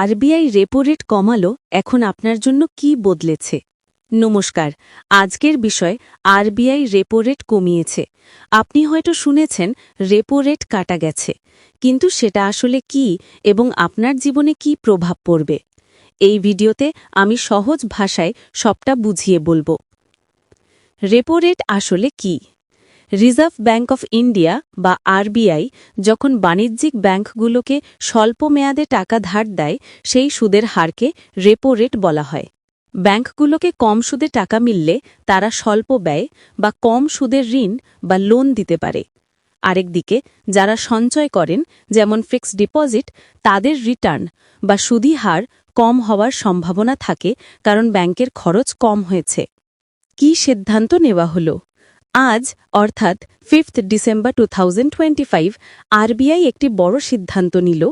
RBI repo rate কমালো, এখন আপনার জন্য কি বদলেছে? নমস্কার, আজকের বিষয় আরবিআই রেপো রেট কমিয়েছে। আপনি হয়তো শুনেছেন রেপো রেট কাটা গেছে। কিন্তু সেটা আসলে কি এবং আপনার জীবনে কি প্রভাব পড়বে? এই ভিডিওতে আমি সহজ ভাষায় সবটা বুঝিয়ে বলব। রেপো রেট আসলে কি? রিজার্ভ ব্যাংক অফ ইন্ডিয়া বা আরবিআই যখন বাণিজ্যিক ব্যাংকগুলোকে স্বল্প মেয়াদে টাকা ধার দেয়, সেই সুদের হারকে রেপো রেট বলা হয়। ব্যাংকগুলোকে কম সুদে টাকা মিললে তারা স্বল্প ব্যয় বা কম সুদের ঋণ বা লোন দিতে পারে। আরেকদিকে যারা সঞ্চয় করেন, যেমন ফিক্সড ডিপোজিট তাদের রিটার্ন বা সুদি হার কম হওয়ার সম্ভাবনা থাকে, কারণ ব্যাংকের খরচ কম হয়েছে। কি সিদ্ধান্ত নেওয়া হলো? আজ, অর্থাৎ ফিফথ ডিসেম্বর টু আরবিআই একটি বড় সিদ্ধান্ত নিল।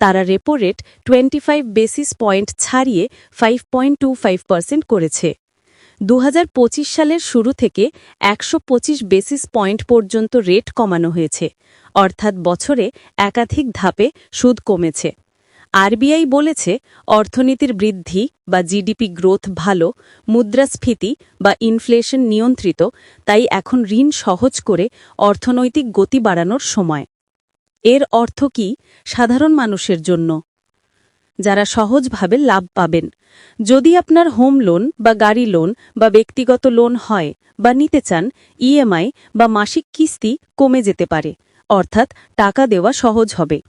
তারা repo rate twenty basis point ছাড়িয়ে five point two five percent করেছে। দু হাজার পঁচিশ সালের শুরু থেকে একশো পঁচিশ বেসিস পয়েন্ট পর্যন্ত রেট কমানো হয়েছে। অর্থাৎ বছরে একাধিক ধাপে সুদ কমেছে। আরবিআই বলেছে, অর্থনীতির বৃদ্ধি বা জিডিপি গ্রোথ ভালো, মুদ্রাস্ফীতি বা ইনফ্লেশন নিয়ন্ত্রিত, তাই এখন ঋণ সহজ করে অর্থনৈতিক গতি বাড়ানোর সময়। এর অর্থ কি? সাধারণ মানুষের জন্য। যারা সহজভাবে লাভ পাবেন। যদি আপনার হোম লোন বা গাড়ি লোন বা ব্যক্তিগত লোন হয় বা নিতে চান, ইএমআই বা মাসিক কিস্তি কমে যেতে পারে, অর্থাৎ টাকা দেওয়া সহজ হবে।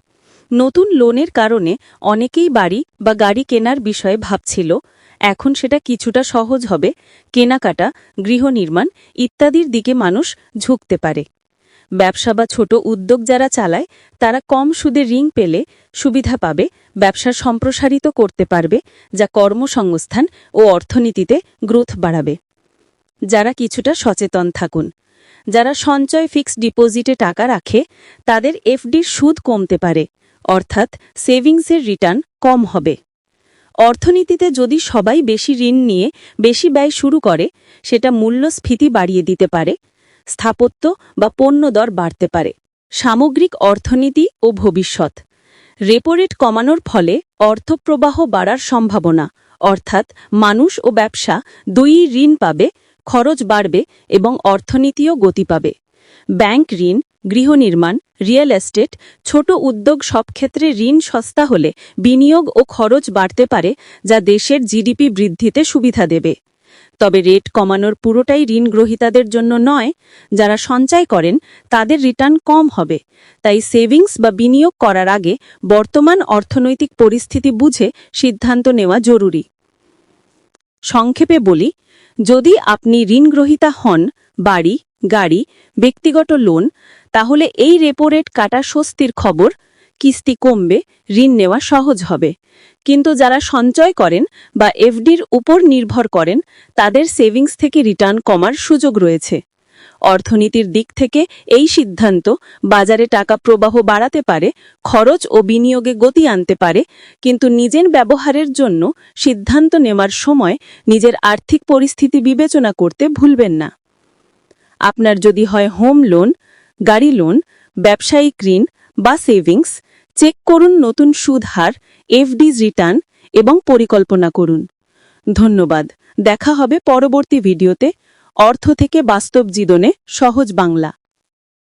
নতুন লোনের কারণে অনেকেই বাড়ি বা গাড়ি কেনার বিষয়ে ভাবছিল, এখন সেটা কিছুটা সহজ হবে, কেনাকাটা গৃহনির্মাণ ইত্যাদির দিকে মানুষ ঝুঁকতে পারে। ব্যবসা বা ছোট উদ্যোগ যারা চালায়, তারা কম সুদে ঋণ পেলে সুবিধা পাবে, ব্যবসা সম্প্রসারিত করতে পারবে, যা কর্মসংস্থান ও অর্থনীতিতে গ্রোথ বাড়াবে। যারা কিছুটা সচেতন থাকুন। যারা সঞ্চয় ফিক্সড ডিপোজিটে টাকা রাখে, তাদের এফডির সুদ কমতে পারে। অর্থাৎ সেভিংসের রিটার্ন কম হবে। অর্থনীতিতে যদি সবাই বেশি ঋণ নিয়ে বেশি ব্যয় শুরু করে, সেটা মূল্যস্ফীতি বাড়িয়ে দিতে পারে, স্থাপত্য বা পণ্য দর বাড়তে পারে। সামগ্রিক অর্থনীতি ও ভবিষ্যৎ। রেপো রেট কমানোর ফলে অর্থপ্রবাহ বাড়ার সম্ভাবনা, অর্থাৎ মানুষ ও ব্যবসা দুই ঋণ পাবে, খরচ বাড়বে এবং অর্থনীতিও গতি পাবে। ব্যাংক ঋণ গৃহনির্মাণ রিয়েল এস্টেট, ছোট উদ্যোগ সব ক্ষেত্রে ঋণ সস্তা হলে বিনিয়োগ ও খরচ বাড়তে পারে, যা দেশের জিডিপি বৃদ্ধিতে সুবিধা দেবে। তবে রেট কমানোর পুরোটাই ঋণ গ্রহীতাদের জন্য নয়, যারা সঞ্চয় করেন, তাদের রিটার্ন কম হবে। তাই সেভিংস বা বিনিয়োগ করার আগে বর্তমান অর্থনৈতিক পরিস্থিতি বুঝে সিদ্ধান্ত নেওয়া জরুরি। সংক্ষেপে বলি, যদি আপনি ঋণগ্রহীতা হন, বাড়ি গাড়ি, ব্যক্তিগত লোন তাহলে এই রেপো রেট কাটা স্বস্তির খবর, কিস্তি কমবে, ঋণ নেওয়া সহজ হবে। কিন্তু যারা সঞ্চয় করেন বা এফডির উপর নির্ভর করেন, তাদের সেভিংস থেকে রিটার্ন কমার সুযোগ রয়েছে। অর্থনীতির দিক থেকে এই সিদ্ধান্ত বাজারে টাকা প্রবাহ বাড়াতে পারে, খরচ ও বিনিয়োগে গতি আনতে পারে, কিন্তু নিজের ব্যবহারের জন্য সিদ্ধান্ত নেওয়ার সময় নিজের আর্থিক পরিস্থিতি বিবেচনা করতে ভুলবেন না। আপনার যদি হয় হোম লোন, গাড়ি লোন, ব্যবসায়িক ঋণ বা সেভিংস, চেক করুন নতুন সুদ হার এফডিজ রিটার্ন এবং পরিকল্পনা করুন। ধন্যবাদ। দেখা হবে পরবর্তী ভিডিওতে। অর্থ থেকে বাস্তব জীবনে সহজ বাংলা।